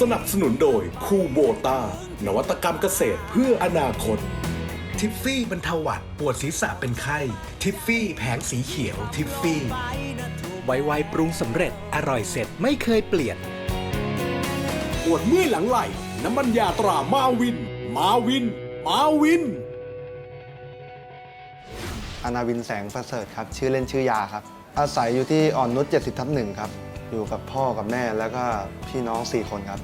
สนับสนุนโดยคูโบตานวัตกรรมเกษตรเพื่ออนาคต ทิฟฟี่บรรเทาหวัดปวดศีรษะเป็นไข้ ทิฟฟี่แผงสีเขียว ทิฟฟี่ไวไวปรุงสำเร็จอร่อยเสร็จไม่เคยเปลี่ยน ปวดเมื่อยหลังไหล่น้ำมันยาตรามาวิน มาวิน มาวิน อนาวินแสงประเสริฐครับ ชื่อเล่นชื่อยาครับ อาศัยอยู่ที่อ่อนนุช70ทับหนึ่งครับ อยู่กับพ่อกับแม่แล้วก็พี่น้อง 4 คนครับ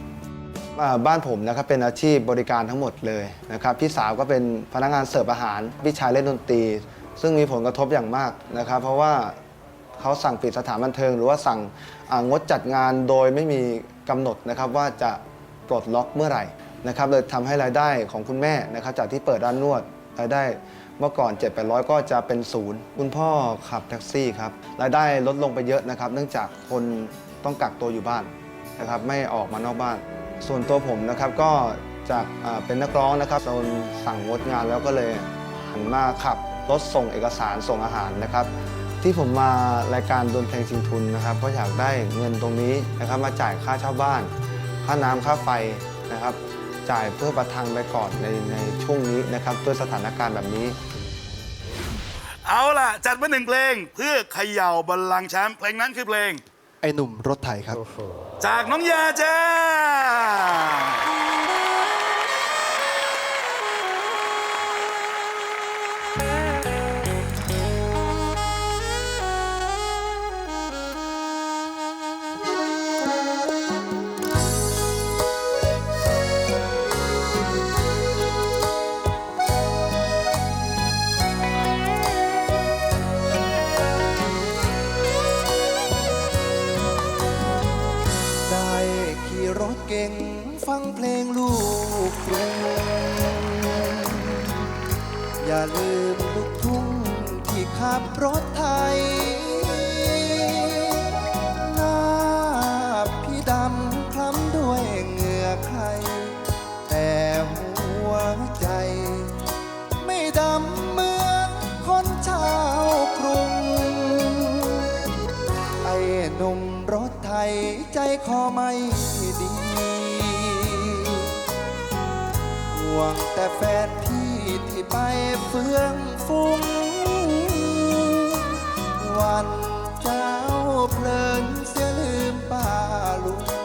บ้านผมนะครับเป็นอาชีพบริการทั้งหมดเลยนะครับพี่สาวก็เป็นพนักงานเสิร์ฟอาหารพี่ชายเล่นดนตรี ซึ่งมีผลกระทบอย่างมากนะครับ เพราะว่าเขาสั่งปิดสถานบันเทิง หรือว่าสั่งงดจัดงานโดยไม่มีกำหนดนะครับว่าจะปลดล็อกเมื่อไหร่นะครับเลยทำให้รายได้ของคุณแม่นะครับจากที่เปิดร้านนวดรายได้เมื่อก่อน7 8 0 0 ก็จะเป็นศูนย์คุณพ่อขับแท็กซี่ครับรายได้ลดลงไปเยอะนะครับ เนื่องจากคน ต้องกักตัวอยู่บ้านนะครับไม่ออกมานอกบ้าน ส่วนตัวผมนะครับก็จากเป็นนักร้องนะครับโดนสั่งงดงานแล้วก็เลยหันมาขับรถส่งเอกสารส่งอาหารนะครับ ที่ผมมารายการดนเพลงชิงทุนนะครับก็อยากได้เงินตรงนี้นะครับมาจ่ายค่าเช่าบ้าน ค่าน้ำค่าไฟนะครับ จ่ายเพื่อประทังไปก่อนในในช่วงนี้นะครับด้วยสถานการณ์แบบนี้ เอาล่ะ จัดมาหนึ่งเพลงเพื่อเขย่าบัลลังแชมป์เพลงนั้นคือเพลง ไอ้หนุ่มรถไถครับ จากน้องยาจ้า แต่แฟนพี่ที่ไปเฟื่องฟุ้ง วันเจ้าเพลินเสียลืมป่าลุง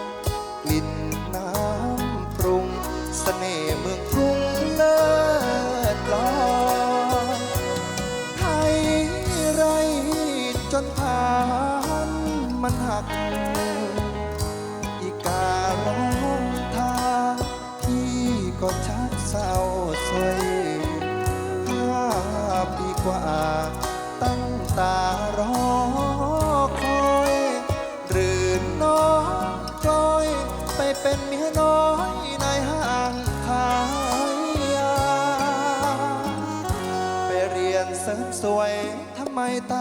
ไมตั้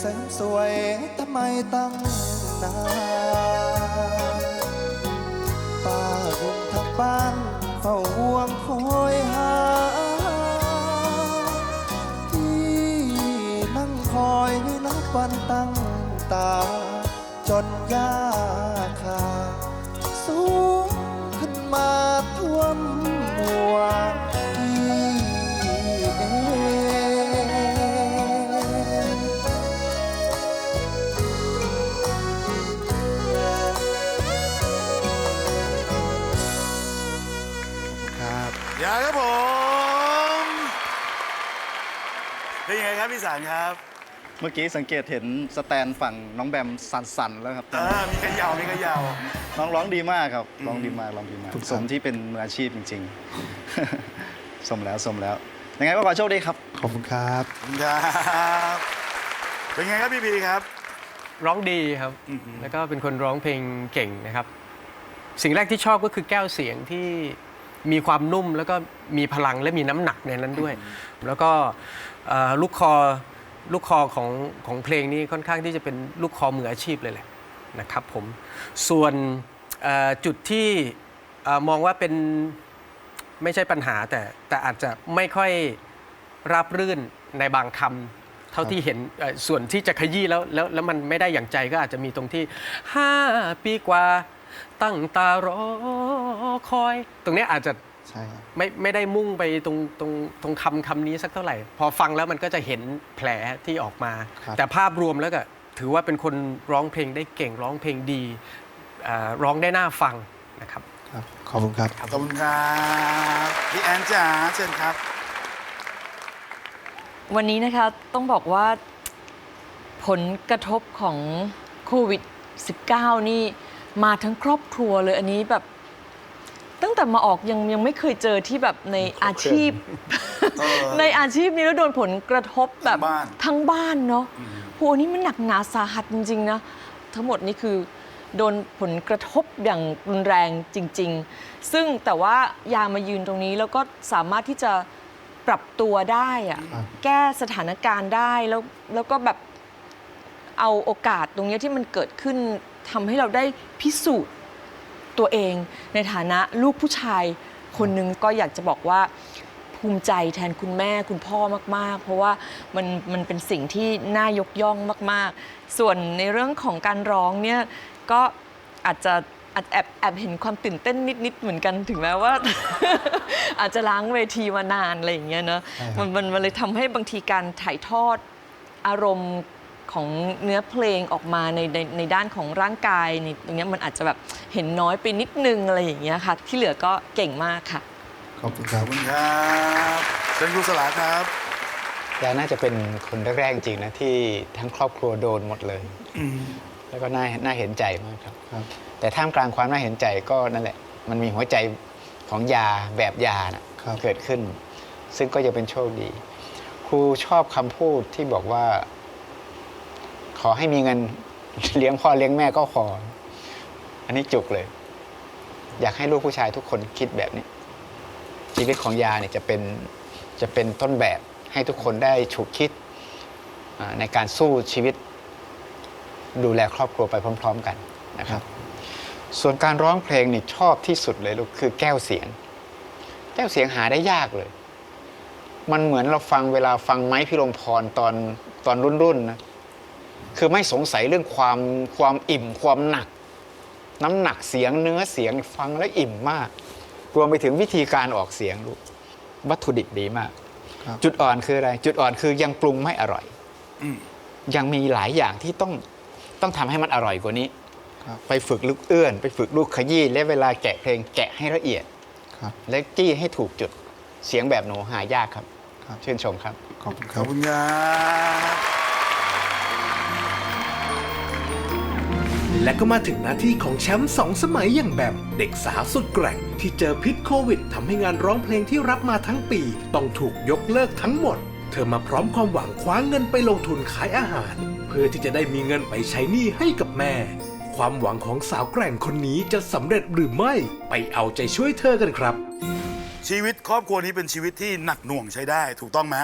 เสริมสวยทำไมตั้งนานป้าลุงทั้งบ้านเฝ้าห่วงคอยหา ที่นั่งคอยนับวันตั้งตา จนยาคา สูงขึ้นมาท่วมหัว พี่สารครับเมื่อกี้สังเกตเห็นสแตนฝั่งน้องแบมสั่นๆแล้วครับเออมีขยาวมีขยาวน้องร้องดีมากครับอืมร้องดีมากร้องดีมากถูกต้องสมที่เป็นมืออาชีพจริง ๆ สมแล้วสมแล้วยังไงก็ขอโชคดีครับขอบคุณครับครับเป็นไงครับพี่พีครับ ร้องดีครับอือหือแล้วก็เป็นคนร้องเพลงเก่งนะครับ สิ่งแรกที่ชอบก็คือแก้วเสียงที่มีความนุ่มแล้วก็มีพลังและมีน้ำหนักในนั้นด้วย แล้วก็เอ่อ ลูกคอลูกคอของของเพลงนี้ค่อนข้างที่จะเป็นลูกคอมืออาชีพเลยแหละนะครับผมส่วนจุดที่มองว่าเป็นไม่ใช่ปัญหาแต่แต่อาจจะไม่ค่อยราบรื่นในบางคำเท่าที่เห็นส่วนที่จะขยี้แล้วแล้วแล้วมันไม่ได้อย่างใจก็อาจจะมีตรงที่ 5 ปีกว่าตั้งตารอคอย ตรงนี้อาจจะ ใช่ครับ ไม่ไม่ได้มุ่งไปตรงตรงตรงคำคำนี้สักเท่าไหร่ พอฟังแล้วมันก็จะเห็นแผลที่ออกมา ครับ แต่ภาพรวมแล้วก็ถือว่าเป็นคนร้องเพลงได้เก่งร้องเพลงดีอ่าร้องได้น่าฟังนะครับ ครับ ขอบคุณครับ ขอบคุณครับพี่แอนจ๋าเชิญครับ วันนี้นะคะต้องบอกว่าผลกระทบของโควิด -19 นี่มาทั้งครอบครัวเลยอันนี้แบบ ตั้งแต่มาออกยังยังไม่เคยเจอที่แบบในอาชีพ เออ ในอาชีพนี้แล้วโดนผลกระทบแบบทั้งบ้าน ทั้งบ้านเนาะโหอันนี้มันหนักหนาสาหัสจริงๆนะ ทั้งหมดนี่คือ โดนผลกระทบอย่างรุนแรงจริง ๆ ซึ่งแต่ว่ายามายืนตรงนี้แล้วก็สามารถที่จะปรับตัวได้อะครับแก้สถานการณ์ได้แล้วแล้วก็แบบ เอาโอกาสตรงเนี้ยที่มันเกิดขึ้นทำให้เราได้พิสูจน์ ตัวเอง ในฐานะลูกผู้ชายคนหนึ่งก็อยากจะบอกว่าภูมิใจแทนคุณแม่คุณพ่อมาก ๆ เพราะว่ามันมันเป็นสิ่งที่น่ายกย่องมาก ๆ ส่วนในเรื่องของการร้องเนี่ยก็อาจจะอาจแอบแอบเห็นความตื่นเต้นนิด ๆ เหมือนกันถึงแม้ว่า อาจจะล้างเวทีมานานอะไรอย่างเงี้ยเนอะใช่ครับมันมันมันเลยทำให้บางทีการถ่ายทอดอารมณ์ ของเนื้อเพลงออกมาในในในด้านของร่างกายในตรงเนี้ยมันอาจจะแบบเห็นน้อยไปนิดนึงอะไรอย่างเงี้ยค่ะ ที่เหลือก็เก่งมากค่ะ ขอบคุณคขรัอบบคุณครับเชิญครูสลาครับ ยายน่าจะเป็นคนแรกๆจริงๆนะที่ทั้งครอบครัวโดนหมดเลยอืมแล้วก็น่าน่าเห็นใจมากครับ ครับ แต่ท่ามกลางความน่าเห็นใจก็นั่นแหละ มันมีหัวใจของยาแบบยานะครับ เกิดขึ้น ซึ่งก็จะเป็นโชคดี ครูชอบคำพูดที่บอกว่า ขอให้มีเงินเลี้ยงพ่อเลี้ยงแม่ก็พออันนี้จุกเลย อยากให้ลูกผู้ชายทุกคนคิดแบบนี้ ชีวิตของยาเนี่ยจะเป็นจะเป็นต้นแบบให้ทุกคนได้ฉุกคิดในการสู้ชีวิต ดูแลครอบครัวไปพร้อม ๆ กันนะครับ ส่วนการร้องเพลงนี่ชอบที่สุดเลยลูกคือแก้วเสียง แก้วเสียงหาได้ยากเลย มันเหมือนเราฟังเวลาฟังไม้พิรมพรตอนตอนรุ่นๆนะ คือไม่สงสัยเรื่องความความอิ่มความหนัก น้ำหนักเสียงเนื้อเสียงฟังแล้วอิ่มมาก รวมไปถึงวิธีการออกเสียงลูกวัตถุดิบดีมากครับจุดอ่อนคืออะไร จุดอ่อนคือยังปรุงไม่อร่อยอืมยังมีหลายอย่างที่ต้องต้องทำให้มันอร่อยกว่านี้ครับไปฝึกลูกเอื้อน ไปฝึกลูกขยี้และเวลาแกะเพลงแกะให้ละเอียดครับและจี้ให้ถูกจุดเสียงแบบหนูหายากครับครับชื่นชมครับ ขอบคุณคขรัอบ และก็มาถึงหน้าที่ของแชมป์สองสมัยอย่างแบมเด็กสาวสุดแกร่ง ที่เจอพิษโควิดทำให้งานร้องเพลงที่รับมาทั้งปี ต้องถูกยกเลิกทั้งหมด เธอมาพร้อมความหวังคว้าเงินไปลงทุนขายอาหาร เพื่อที่จะได้มีเงินไปใช้หนี้ให้กับแม่ ความหวังของสาวแกร่งคนนี้จะสำเร็จหรือไม่ไปเอาใจช่วยเธอกันครับ ชีวิตครอบครัวนี้เป็นชีวิตที่หนักหน่วงใช้ได้ ถูกต้องไหม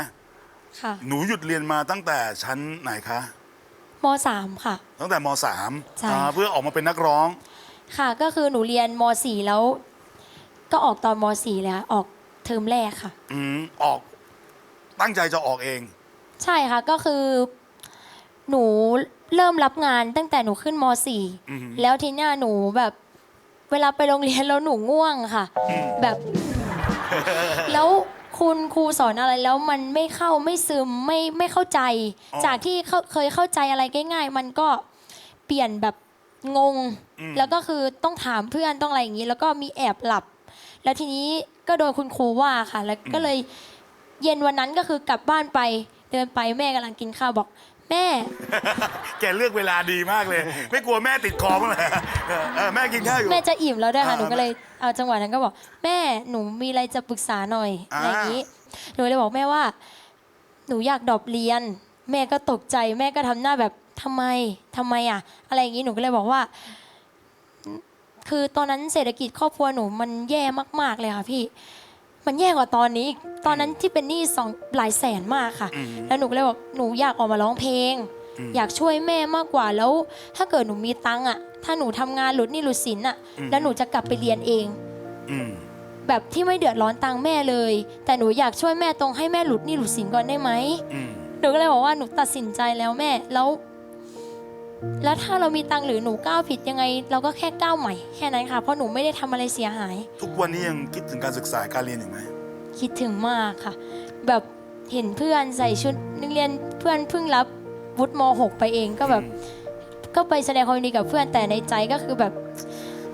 ค่ะ หนูหยุดเรียนมาตั้งแต่ชั้นไหนคะ มสามค่ะ ตั้งแต่มสามใช่ อ่าค่ะเพื่อออกมาเป็นนักร้อง ค่ะ ก็คือหนูเรียนมสี่แล้ว ก็ออกตอนมสี่เลยค่ะออกเทอมแรกค่ะ อืมออกตั้งใจจะออกเอง ใช่ค่ะก็คือ หนูเริ่มรับงานตั้งแต่หนูขึ้นมสี่อือหือแล้วทีเนี้ยหนูแบบเวลาไปโรงเรียนแล้วหนูง่วงค่ะ แบบ แล้ว คุณครูสอนอะไรแล้วมันไม่เข้าไม่ซึมไม่ไม่เข้าใจ อ๋อจากที่เขาเคยเข้าใจอะไรง่ายๆ มันก็เปลี่ยนแบบงง อืม แล้วก็คือต้องถามเพื่อนต้องอะไรอย่างนี้ แล้วก็มีแอบหลับ แล้วทีนี้ก็โดนคุณครูว่าค่ะ แล้วก็เลยเย็นวันนั้นก็คือกลับบ้านไปไปเดินไปแม่กำลังกินข้าวบอก แม่ แกเลือกเวลาดีมากเลย ไม่กลัวแม่ติดคอมั้างเลยเออเออแม่กินข้าวอยู่ แม่จะอิ่มแล้วด้วยค่ะ อ่าหนูก็เลยเอาจังหวะนั้นก็บอก แม่หนูมีอะไรจะปรึกษาหน่อยอ่า อะไรอย่างนี้ หนูเลยบอกแม่ว่า หนูอยากดรอปเรียน แม่ก็ตกใจแม่ก็ทำหน้าแบบทำไมทำไมอะ อะไรอย่างนี้หนูก็เลยบอกว่า คือตอนนั้นเศรษฐกิจครอบครัวหนูมันแย่มาก ๆเลยค่ะพี่ มันแย่กว่าตอนนี้อีกตอนนั้นที่เป็นหนี้สองหลายแสนมากค่ะ อืม แล้วหนูก็เลยบอกหนูอยากออกมาร้องเพลงอืมอยากช่วยแม่มากกว่าแล้ว ถ้าเกิดหนูมีตังค์อะ ถ้าหนูทำงานหลุดหนี้หลุดสินอะแล้วหนูจะกลับไปเรียนเอง อืมแบบที่ไม่เดือดร้อนตังค์แม่เลย แต่หนูอยากช่วยแม่ตรงให้แม่หลุดหนี้หลุดสินก่อนได้ไหม อืม หนูก็เลยบอกว่าหนูตัดสินใจแล้วแม่ แล้ว แล้วถ้าเรามีตังค์หรือหนูก้าวผิดยังไง เราก็แค่ก้าวใหม่แค่นั้นค่ะ เพราะหนูไม่ได้ทำอะไรเสียหาย ทุกวันนี้ยังคิดถึงการศึกษาการเรียนอยู่ไหมคิดถึงมากค่ะ แบบเห็นเพื่อนใส่ชุดนักเรียนเพื่อนเพิ่งรับวุฒิม .6 ไปเองก็แบบ ก็ไปแสดงความยินดีกับเพื่อนแต่ในใจก็คือแบบ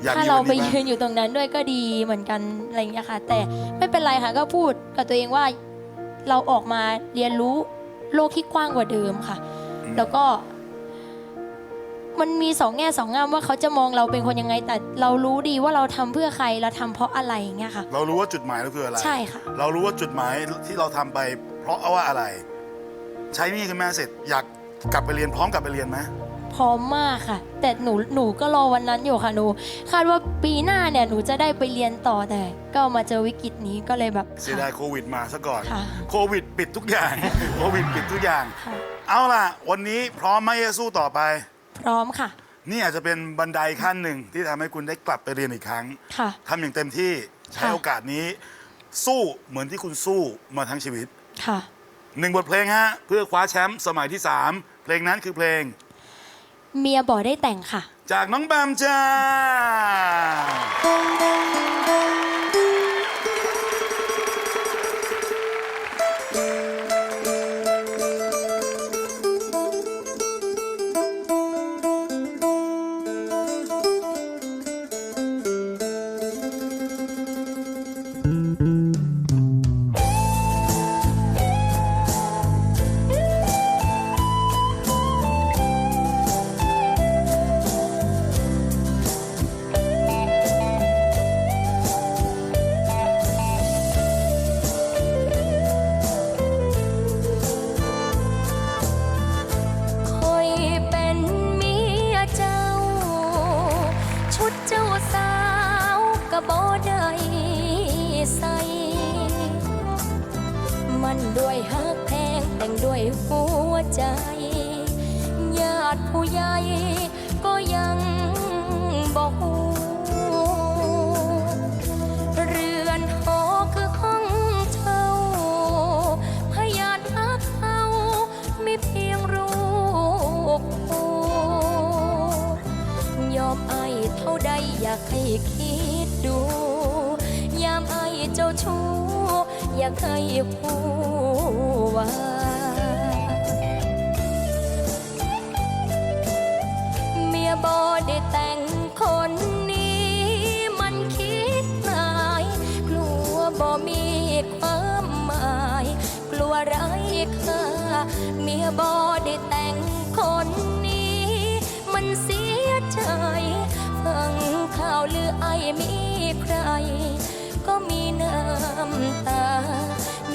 อยากถ้ามีเราวันไปนี้ยืบ้างนอยู่ตรงนั้นด้วยก็ดีเหมือนกันอะไรอย่างเงี้ยค่ะ แต่ไม่เป็นไรค่ะก็พูดกับตัวเองว่าเราออกมาเรียนรู้โลกที่กว้างกว่าเดิมค่ะ แล้วก็ มันมีสองแง่สองงามว่าเขาจะมองเราเป็นคนยังไง แต่เรารู้ดีว่าเราทำเพื่อใครเราทำเพราะอะไรอย่างเงี้ยค่ะ เรารู้ว่าจุดหมายเราคืออะไร ใช่ค่ะ เรารู้ว่าจุดหมายที่เราทำไป เพราะว่าอะไร ใช้หนี่คุณแม่เสร็จอยากกลับไปเรียนพร้อมกลับไปเรียนไหมพร้อมมากค่ะ แต่หนูหนูก็รอวันนั้นอยู่ค่ะหนู คาดว่าปีหน้าเนี่ยหนูจะได้ไปเรียนต่อแต่ ก็มาเจอวิกฤตนี้ก็เลยแบบเสียดายโควิดมาซะก่อน ค่ะ โควิดปิดทุกอย่าง โควิดปิดทุกอย่าง ค่ะ เอาล่ะ วันนี้พร้อมไหมจะสู้ต่อไป พร้อมค่ะ นี่อาจจะเป็นบันไดขั้นหนึ่งที่ทำให้คุณได้กลับไปเรียนอีกครั้งค่ะ ทำอย่างเต็มที่ใช้ค่ะโอกาสนี้ สู้เหมือนที่คุณสู้มาทั้งชีวิตค่ะ หนึ่งบทเพลงฮะ เพื่อคว้าแชมป์สมัยที่ 3 เพลงนั้นคือเพลง เมียบอกได้แต่งค่ะ จากน้องแบมจ้า ได้ใส่มันด้วยฮักแพงแต่งด้วยหัวใจญาติผู้ใหญ่ก็ยังบอกเรือนหอคือห้องเช่าพยานฮักเขามีเพียงรูปคู่ยอมไอายเท่าใดอยากให้คิดดู จ้าชู้อยากให้ผู้ว่าเมียบอได้แต่งคนนี้มันคิดหายกลัวบ่มีความหมาย กลัวไร้ค่าเมียบอได้แต่งคนนี้ มันเสียใจฟังข่าวลือไอมีใคร ก็มีน้ำตา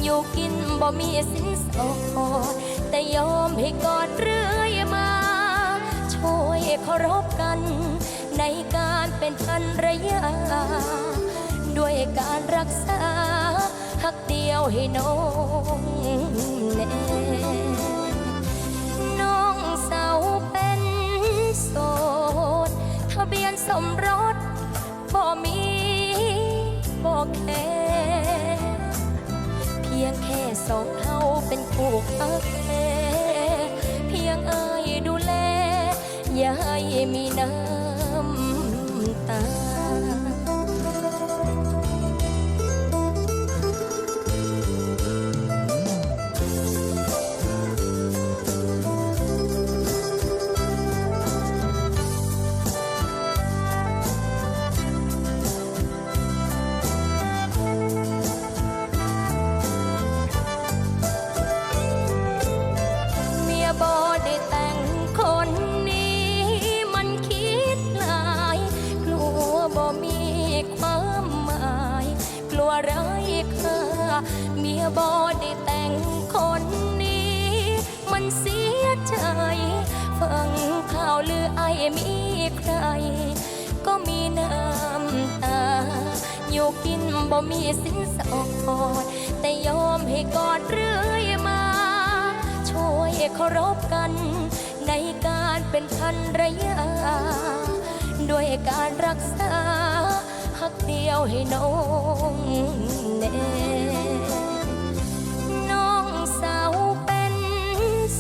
อยู่กินบ่มีสินสอดแต่ยอมให้กอดเรื่อยมา ช่วยเคารพกัน ในการเป็นภรรยา ด้วยการรักษาหักเดียวให้น้องแน่น้องสาวเป็นโสดทะเบียนสมรสบ่มี แค่เพียงแค่สองเฮาเป็นคู่คักแท้เพียงเอ่ยดูแล อย่าให้มีน้ำารพกัน ในการเป็นพันระยะด้วยการรักษาหักเดียวให้น้องแน่น้องสาวเป็น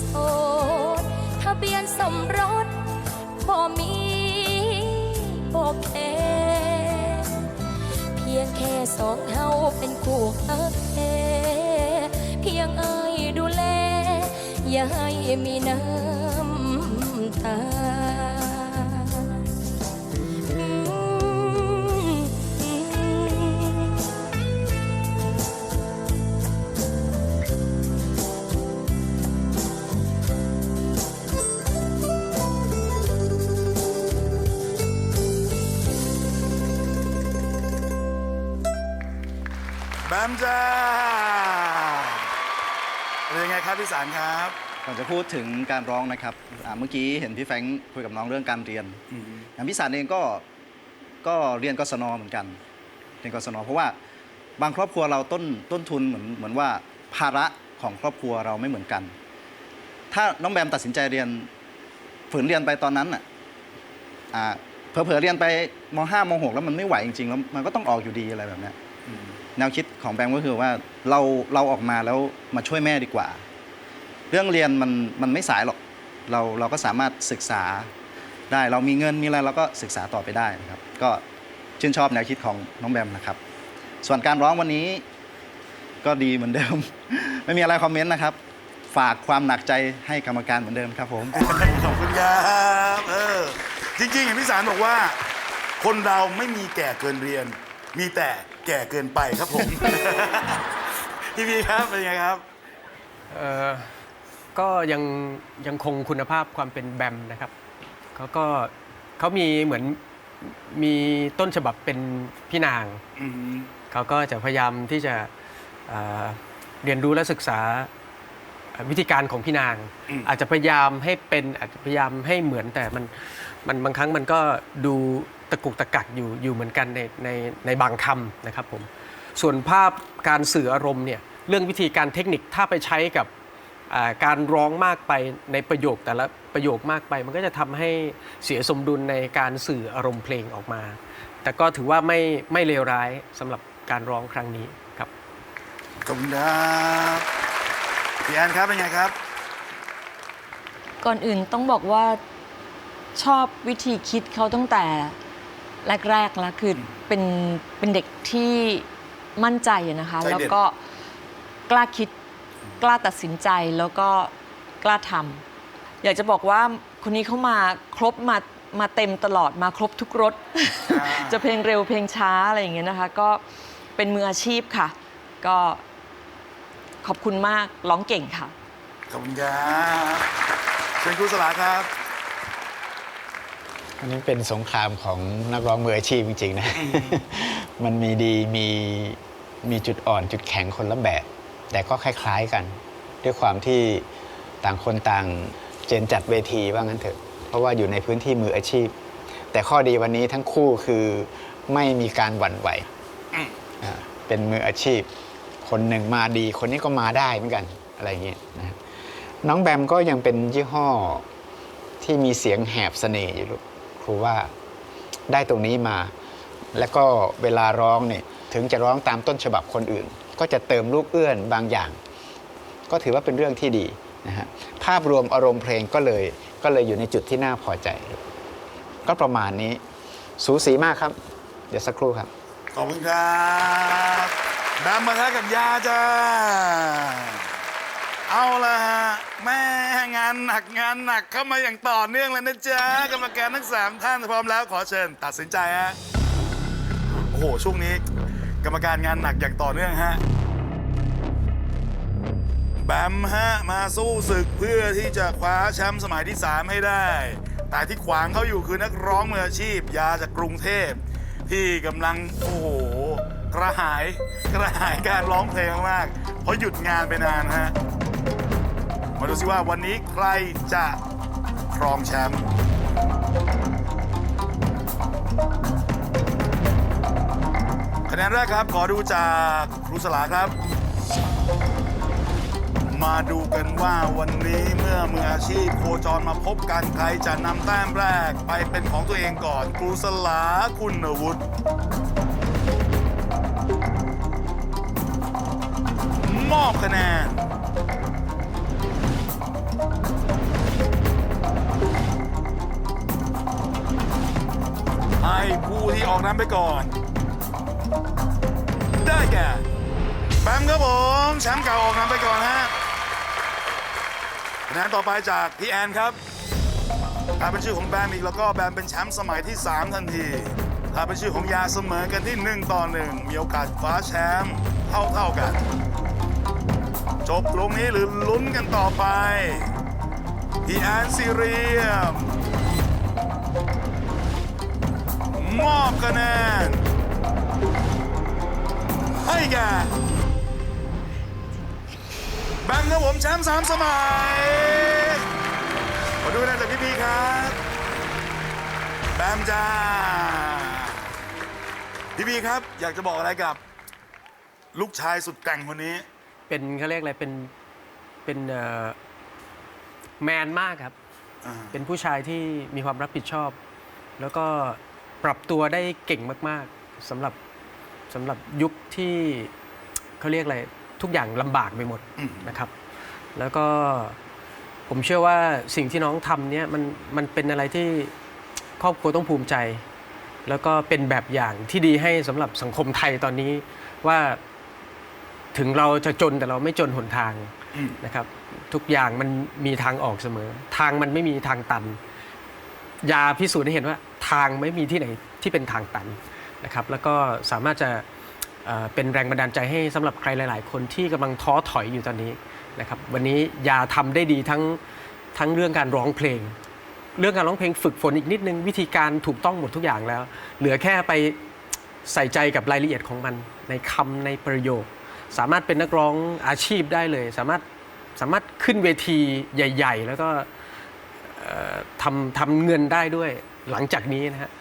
โสดทะเบียนสมรสบ่มีบ่แค่เพียงแค่สองเฮาเป็นคู่ฮักแท้ อย่าให้มีน้ำตาแบมจ้าเป็นยังไงครับพี่สารครับ ก่อนจะพูดถึงการร้องนะครับอ่าเมื่อกี้เห็นพี่แฟรงค์คุยกับน้องเรื่องการเรียนอย่างพี่สารเองก็ก็เรียนกศนเหมือนกันเรียนกศนเพราะว่าบางครอบครัวเราต้นต้นทุนเหมือนเหมือนว่าภาระของครอบครัวเราไม่เหมือนกัน ถ้าน้องแบมตัดสินใจเรียนฝืนเรียนไปตอนนั้นอะอ่าเผลอๆเรียนไปมห้ามหกแล้วมันไม่ไหวจริงๆแล้วมันก็ต้องออกอยู่ดีอะไรแบบเนี้ยแนวคิดของแบมก็คือว่าเราเราออกมาแล้วมาช่วยแม่ดีกว่าเรื่องเรียนมันมันไม่สายหรอก เราเราก็สามารถศึกษาได้ เรามีเงินมีอะไรเราก็ศึกษาต่อไปได้นะครับ ก็ชื่นชอบแนวคิดของน้องแบมนะครับ ส่วนการร้องวันนี้ก็ดีเหมือนเดิม ไม่มีอะไรคอมเมนต์นะครับ ฝากความหนักใจให้กรรมการเหมือนเดิมครับผมขอบคุณครับเออจริงๆเห็นพี่สารบอกว่า คนเราไม่มีแก่เกินเรียน มีแต่แก่เกินไปครับผม พี่พีครับเป็นยังไงครับ เอ่อ ก็ยังยังคงคุณภาพความเป็นแบมนะครับเขาก็เขามีเหมือนมีต้นฉบับเป็นพี่นาง อืมเขาก็จะพยายามที่จะเอ่อเรียนรู้และศึกษาเอ่อวิธีการของพี่นางอืมอาจจะพยายามให้เป็นอาจจะพยายามให้เหมือนแต่มันมันบางครั้งมันก็ดูตะกุกตะกักอยู่อยู่เหมือนกันในในในบางคำนะครับผมส่วนภาพการสื่ออารมณ์เนี่ยเรื่องวิธีการเทคนิคถ้าไปใช้กับอ่า การร้องมากไปในประโยคแต่ละประโยคมากไป มันก็จะทำให้เสียสมดุลในการสื่ออารมณ์เพลงออกมา แต่ก็ถือว่าไม่ไม่เลวร้ายสำหรับการร้องครั้งนี้ครับขอบคุณครับพี่แอนครับเป็นไงครับ ก่อนอื่นต้องบอกว่าชอบวิธีคิดเขาตั้งแต่แรกๆแล้วคือเป็นเป็นเด็กที่มั่นใจอะนะคะใจเด็ดแล้วก็กล้าคิด กล้าตัดสินใจแล้วก็กล้าทำอยากจะบอกว่าคนนี้เขามาครบมามาเต็มตลอดมาครบทุกรสจะเพลงเร็วเพลงช้าอะไรอย่างเงี้ยนะคะ ก็เป็นมืออาชีพค่ะ ก็ขอบคุณมากร้องเก่งค่ะ ขอบคุณครับเชิญครูสลาครับ อันนี้เป็นสงครามของนักร้องมืออาชีพจริงๆนะ มันมีดีมีมีจุดอ่อนจุดแข็งคนละแบบ แต่ก็คล้ายๆกัน ด้วยความที่ต่างคนต่างเจนจัดเวทีว่างั้นเถอะ เพราะว่าอยู่ในพื้นที่มืออาชีพ แต่ข้อดีวันนี้ทั้งคู่คือไม่มีการหวั่นไหวเป็นมืออาชีพ คนหนึ่งมาดีคนนี้ก็มาได้เหมือนกันอะไรอย่างเงี้ยนะน้องแบมก็ยังเป็นยี่ห้อที่มีเสียงแหบเสน่ห์อยู่ลูกครูว่าได้ตรงนี้มา แล้วก็เวลาร้องเนี่ยถึงจะร้องตามต้นฉบับคนอื่น ก็จะเติมลูกเอื้อนบางอย่าง ก็ถือว่าเป็นเรื่องที่ดีนะฮะภาพรวมอารมณ์เพลงก็เลยก็เลยอยู่ในจุดที่น่าพอใจ ก็ประมาณนี้สูสีมากครับ เดี๋ยวสักครู่ครับ ขอบคุณครับแบมมาท้ากับยาจ้า เอาละฮะแม่งานหนักงานหนักเข้ามาอย่างต่อเนื่องเลยนะจ๊ะกรรมการทั้งสามท่านพร้อมแล้วขอเชิญตัดสินใจฮะโอ้โหช่วงนี้ กรรมการงานหนักอย่างต่อเนื่องฮะ แบมฮะ มาสู้ศึกเพื่อที่จะคว้าแชมป์สมัยที่ 3 ให้ได้ แต่ที่ขวางเขาอยู่คือนักร้องมืออาชีพ ยาจากกรุงเทพ ที่กำลัง โอ้โห กระหาย กระหายการร้องเพลงมาก เพราะหยุดงานไปนานฮะ มาดูสิว่าวันนี้ใครจะครองแชมป์ คะแนนแรกครับขอดูจากครูสลาครับ มาดูกันว่าวันนี้เมื่อมืออาชีพโคจรมาพบกันใครจะนำแต้มแรกไปเป็นของตัวเองก่อน ครูสลาคุณวุฒิมอบคะแนนให้ผู้ที่ออกน้ำไปก่อน มแชมป์เก่าออกน้ำไปก่อนฮะคะแนนต่อไปจากพี่แอนครับถ้าเป็นชื่อของแบมอีกแล้วก็แบมเป็นแชมป์สมัยที่ 3 ทันที ถ้าเป็นชื่อของยาเสมอกันที่ 1 ต่อ 1 มีโอกาสคว้าแชมป์เท่าเท่าๆกัน จบตรงนี้หรือลุ้นกันต่อไป พี่แอนซีเรียม มอบคะแนนให้แก่ แบงค์ครับผมแชมป์สามสมัย ขอดูคะแนนจากพี่พีครับ แบมจ้า พี่พีครับ อยากจะบอกอะไรกับ ลูกชายสุดแกร่งคนนี้ เป็นเขาเรียกอะไรเป็นเป็นเอ่อแมนมากครับอ่าเป็นผู้ชายที่มีความรับผิดชอบ แล้วก็ปรับตัวได้เก่งมาก ๆสำหรับสำหรับยุคที่เขาเรียกอะไร ทุกอย่างลำบากไปหมดนะครับ แล้วก็ผมเชื่อว่าสิ่งที่น้องทำเนี่ยมันมันเป็นอะไรที่ครอบครัวต้องภูมิใจ แล้วก็เป็นแบบอย่างที่ดีให้สำหรับสังคมไทยตอนนี้ว่าถึงเราจะจนแต่เราไม่จนหนทางอืมนะครับ ทุกอย่างมันมีทางออกเสมอ ทางมันไม่มีทางตัน ยาพิสูจน์ให้เห็นว่าทางไม่มีที่ไหนที่เป็นทางตันนะครับ แล้วก็สามารถจะ เป็นแรงบันดาลใจให้สำหรับใครหลาย ๆ คนที่กำลังท้อถอยอยู่ตอนนี้นะครับวันนี้ยาทำได้ดีทั้งทั้งเรื่องการร้องเพลง เรื่องการร้องเพลงฝึกฝนอีกนิดนึง วิธีการถูกต้องหมดทุกอย่างแล้ว เหลือแค่ไปใส่ใจกับรายละเอียดของมัน ในคำในประโยค สามารถเป็นนักร้องอาชีพได้เลย สามารถสามารถขึ้นเวทีใหญ่ ๆ แล้วก็ทำทำเงินได้ด้วยหลังจากนี้นะฮะ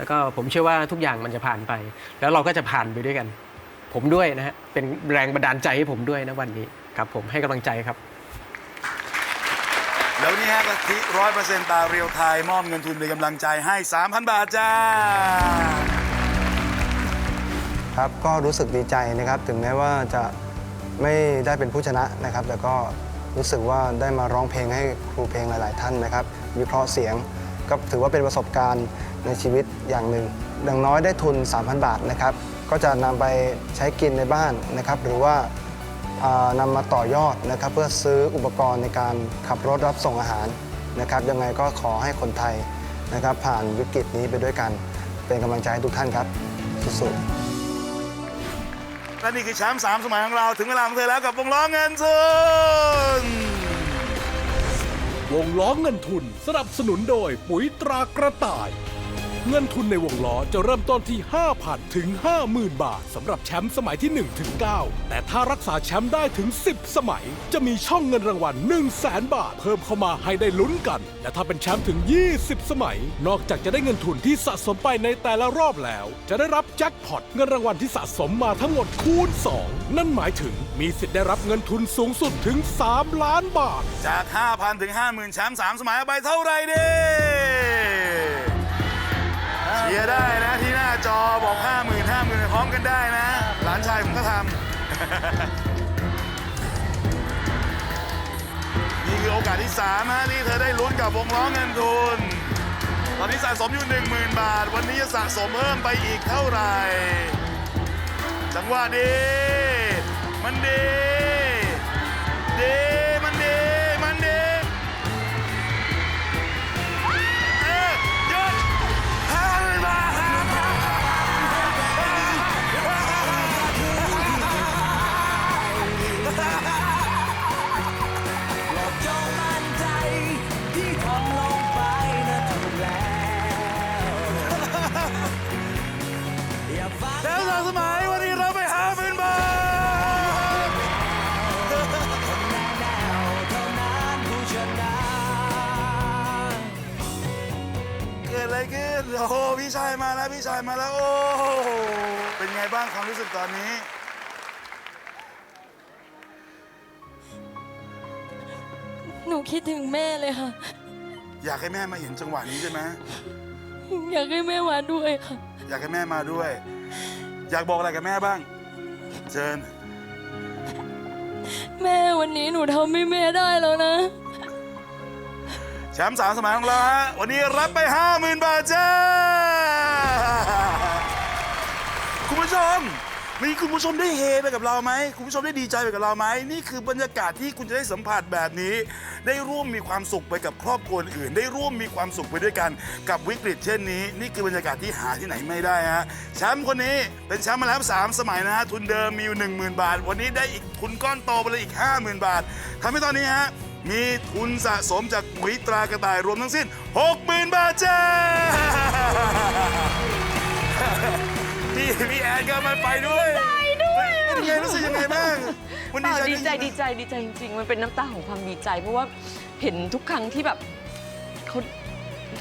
แล้วก็ผมเชื่อว่าทุกอย่างมันจะผ่านไป แล้วเราก็จะผ่านไปด้วยกัน ผมด้วยนะฮะเป็นแรงบันดาลใจให้ผมด้วยนะวันนี้ครับผมให้กำลังใจครับ แล้วนี่ฮะกะทิร้อยเปอร์เซ็นต์ตาเรียวไทย มอบเงินทุนเป็นกำลังใจให้ 3,000 บาทจ้า ครับก็รู้สึกดีใจนะครับ ถึงแม้ว่าจะไม่ได้เป็นผู้ชนะนะครับ แต่ก็รู้สึกว่าได้มาร้องเพลงให้ครูเพลงหลาย ๆ ท่านนะครับ วิเคราะห์เสียง ก็ถือว่าเป็นประสบการณ์ ในชีวิตอย่างหนึ่งอย่างน้อยได้ทุน 3,000 บาทนะครับ ก็จะนำไปใช้กินในบ้านนะครับ หรือว่าอ่านำมาต่อยอดนะครับ เพื่อซื้ออุปกรณ์ในการขับรถรับส่งอาหารนะครับยังไงก็ขอให้คนไทยนะครับ ผ่านวิกฤตนี้ไปด้วยกัน เป็นกำลังใจให้ทุกท่านครับสู้ๆและนี่คือแชมป์สามสมัยของเราถึงเวลาของเธอแล้วกับวงล้อเงินทุนวงล้อเงินทุนสนับสนุนโดยปุ๋ยตรากระต่าย เงินทุนในวงล้อจะเริ่มต้นที่ 5,000 ถึง 50,000 บาทสำหรับแชมป์สมัยที่ 1 ถึง 9 แต่ถ้ารักษาแชมป์ได้ถึง 10 สมัย จะมีช่องเงินรางวัล 1 0 0 0 0แบาท เพิ่มเข้ามาให้ได้ลุ้นกัน และถ้าเป็นแชมป์ถึง 20 สมัย นอกจากจะได้เงินทุนที่สะสมไปในแต่ละรอบแล้ว จะได้รับแจ็คพอตเงินรางวัลที่สะสมมาทั้งหมดคูณ 2 นั่นหมายถึงมีสิทธิ์ได้รับเงินทุนสูงสุดถึง 3 ล้านบาท จาก 5,000 ถึง 50,000 แชมป์สามสมัยเอาไปเท่าไหร่ดี เชียร์ได้นะที่หน้าจอบอก 50,000 50,000พร้อมกันได้นะ หลานชายผมก็ทำ นี่คือโอกาสที่ 3 ฮะ ที่เธอได้ลุ้นกับวงล้อเงินทุน ตอนนี้สะสมอยู่ 10,000 บาท วันนี้จะสะสมเพิ่มไปอีกเท่าไหร่ จังหวะดี มันดี พี่ชายมาแล้วพี่ชายมาแล้วโอ้โหเป็นไงบ้างความรู้สึกตอนนี้ หนูคิดถึงแม่เลยค่ะ อยากให้แม่มาเห็นจังหวะนี้ใช่ไหมอยากให้แม่มาด้วยค่ะ อยากให้แม่มาด้วย อยากบอกอะไรกับแม่บ้าง เชิญ แม่วันนี้หนูทำให้แม่ได้แล้วนะ แชมป์สามสมัยของเราฮะวันนี้รับไป 50,000 บาทจ้า คุณผู้ชม มีคุณผู้ชมได้เฮไปกับเราไหม คุณผู้ชมได้ดีใจไปกับเราไหม นี่คือบรรยากาศที่คุณจะได้สัมผัสแบบนี้ ได้ร่วมมีความสุขไปกับครอบครัวอื่น ได้ร่วมมีความสุขไปด้วยกันกับวิกฤตเช่นนี้ นี่คือบรรยากาศที่หาที่ไหนไม่ได้ฮะ แชมป์คนนี้เป็นแชมป์มาแล้วสามสมัยนะฮะ ทุนเดิมมีอยู่ 10,000 บาท วันนี้ได้อีกทุนก้อนโตไปเลยอีก 50,000 บาททำให้ตอนนี้ฮะ มีทุนสะสมจากปุ๋ยตรากระต่ายรวมทั้งสิ้น 60,000 บาทจ้า พี่พี่แอนก็มาไปด้วยด้วย เป็นไงรู้สึกยังไงบ้าง วันเปนี้ล่าดีใจไหมดีใจดีใจจริงๆ มันเป็นน้ำตาของความดีใจ เพราะว่าเห็นทุกครั้งที่แบบเขา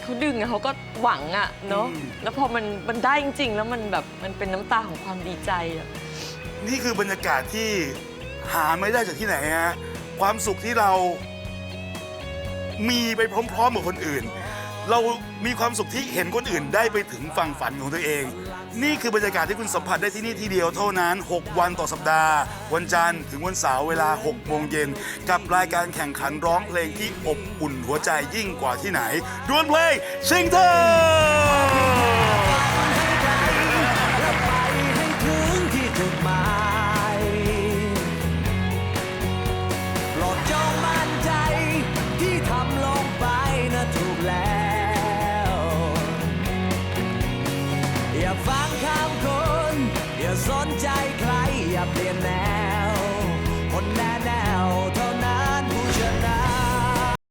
เขาดึงอะเขาก็หวังอะเนาะแล้วพอมันมันได้จริง ๆ แล้วมันแบบมันเป็นน้ำตาของความดีใจอะนี่คือบรรยากาศที่หาไม่ได้จากที่ไหนฮะ ความสุขที่เรา มีไปพร้อมๆกับคนอื่น เรามีความสุขที่เห็นคนอื่นได้ไปถึงฝั่งฝันของตัวเอง นี่คือบรรยากาศที่คุณสัมผัสได้ที่นี่ทีเดียวเท่านั้น 6 วันต่อสัปดาห์ วันจันทร์ถึงวันเสาร์เวลา 6 โมงเย็น กับรายการแข่งขันร้องเพลงที่อบอุ่นหัวใจยิ่งกว่าที่ไหนดวลเพลงชิงเธอ